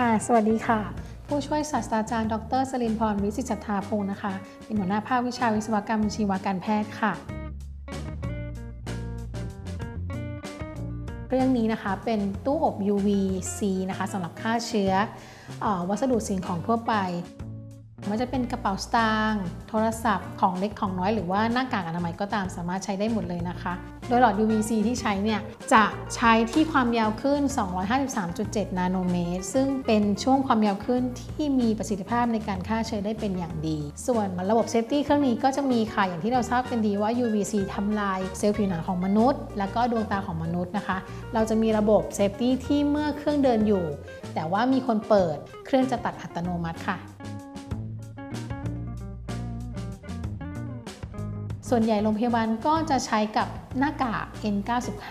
ค่ะ สวัสดีค่ะ ผู้ช่วยศาสตราจารย์ ดรสลินพรวิสิตสัทธาพงศ์นะคะ เป็นหัวหน้าภาควิชาวิศวกรรมชีวการแพทย์ค่ะ เรื่องนี้นะคะเป็นตู้อบ UVC นะคะสำหรับฆ่าเชื้ออวัสดุสิ่งของทั่วไป ม่ว่าจะเป็นกระเป๋าสตางค์โทรศัพท์ของเล็กของน้อยหรือว่าหน้ากากอนามัยก็ตามสามารถใช้ได้หมดเลยนะคะ โดยหลอด UVC ที่ใช้เนี่ยจะใช้ที่ความยาวคลื่น253.7 นาโนเมตร ซึ่งเป็นช่วงความยาวคลื่นที่มีประสิทธิภาพในการฆ่าเชื้อได้เป็นอย่างดี ส่วนระบบเซฟตี้เครื่องนี้ก็จะมีค่ะอย่างที่เราทราบกันดีว่า UVC ทำลายเซลล์ผิวหนังของมนุษย์ แล้วก็ดวงตาของมนุษย์นะคะ เราจะมีระบบเซฟตี้ที่เมื่อเครื่องเดินอยู่ แต่ว่ามีคนเปิดเครื่องจะตัดอัตโนมัติค่ะ ส่วนใหญ่โรงพยาบาลก็จะใช้กับ หน้ากาก N95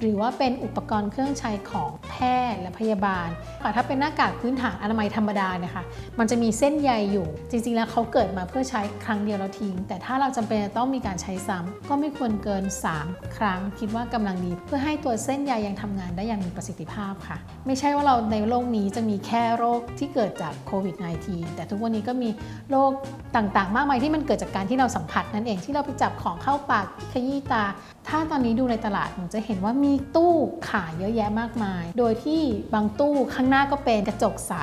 หรือว่าเป็นอุปกรณ์เครื่องใช้ของแพทย์และพยาบาลค่ะถ้าเป็นหน้ากากพื้นฐานอนามัยธรรมดาเนี่ยค่ะมันจะมีเส้นใยอยู่ จริงๆ แล้วเขาเกิดมาเพื่อใช้ครั้งเดียวแล้วทิ้ง แต่ถ้าเราจำเป็นจะต้องมีการใช้ซ้ำก็ไม่ควรเกิน 3 ครั้ง คิดว่ากำลังดี เพื่อให้ตัวเส้นใยยังทำงานได้อย่างมีประสิทธิภาพค่ะ ไม่ใช่ว่าเราในโลกนี้จะมีแค่โรคที่เกิดจากโควิด -19 แต่ทุกวันนี้ก็มีโรคต่างๆ มากมายที่มันเกิดจากการที่เราสัมผัสนั่นเองที่เราไปจับของเข้าปากขยี้ตา ถ้าตอนนี้ดูในตลาดหนูจะเห็นว่ามีตู้ขายเยอะแยะมากมาย โดยที่บางตู้ข้างหน้าก็เป็นกระจกใส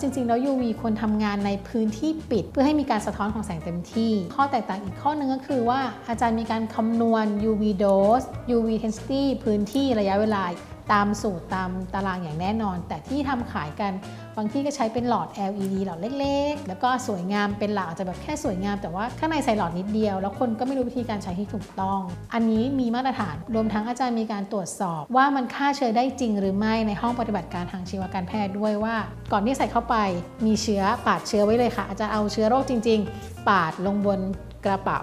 จริงๆ แล้ว UV ควรทำงานในพื้นที่ปิด เพื่อให้มีการสะท้อนของแสงเต็มที่ ข้อแตกต่างอีกข้อหนึงก็คือว่าอาจารย์มีการคำนวณ UV dose UV intensity พื้นที่ระยะเวลา ตามสูตรตามตารางอย่างแน่นอน แต่ที่ทำขายกันบางที่ก็ใช้เป็นหลอด LED หลอดเล็ก ๆ แล้วก็สวยงามเป็นหลักอาจจะแบบแค่สวยงาม แต่ว่าข้างในใส่หลอดนิดเดียว แล้วคนก็ไม่รู้วิธีการใช้ที่ถูกต้อง อันนี้มีมาตรฐาน รวมทั้งอาจารย์มีการตรวจสอบ ว่ามันฆ่าเชื้อได้จริงหรือไม่ในห้องปฏิบัติการทางชีวการแพทย์ด้วยว่า ก่อนที่ใส่เข้าไปมีเชื้อปาดเชื้อไว้เลยค่ะ อาจารย์เอาเชื้อโรคจริง ๆ ปาดลงบนกระเป๋า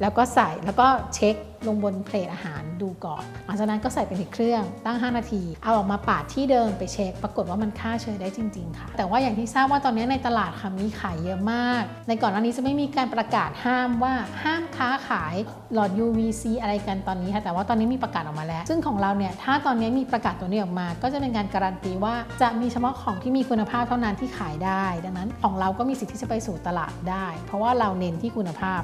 แล้วก็ใส่แล้วก็เช็คลงบนเพลทอาหารดูก่อนหลังจากนั้นก็ใส่ไปในเครื่องตั้ง 5 นาที เอาออกมาปาดที่เดิมไปเช็ค ปรากฏว่ามันฆ่าเชื้อได้จริง ๆ ค่ะ แต่ว่าอย่างที่ทราบว่าตอนนี้ในตลาดค่ะมีขายเยอะมาก ในก่อนหน้านี้จะไม่มีการประกาศห้ามว่าห้ามค้าขายหลอด UVC อะไรกันตอนนี้ค่ะแต่ว่าตอนนี้มีประกาศออกมาแล้ว ซึ่งของเราเนี่ยถ้าตอนนี้มีประกาศตัวนี้ออกมา ก็จะเป็นการการันตีว่าจะมีเฉพาะของที่มีคุณภาพเท่านั้นที่ขายได้ ดังนั้นของเราก็มีสิทธิ์ที่จะไปสู่ตลาดได้ เพราะว่าเราเน้นที่คุณภาพ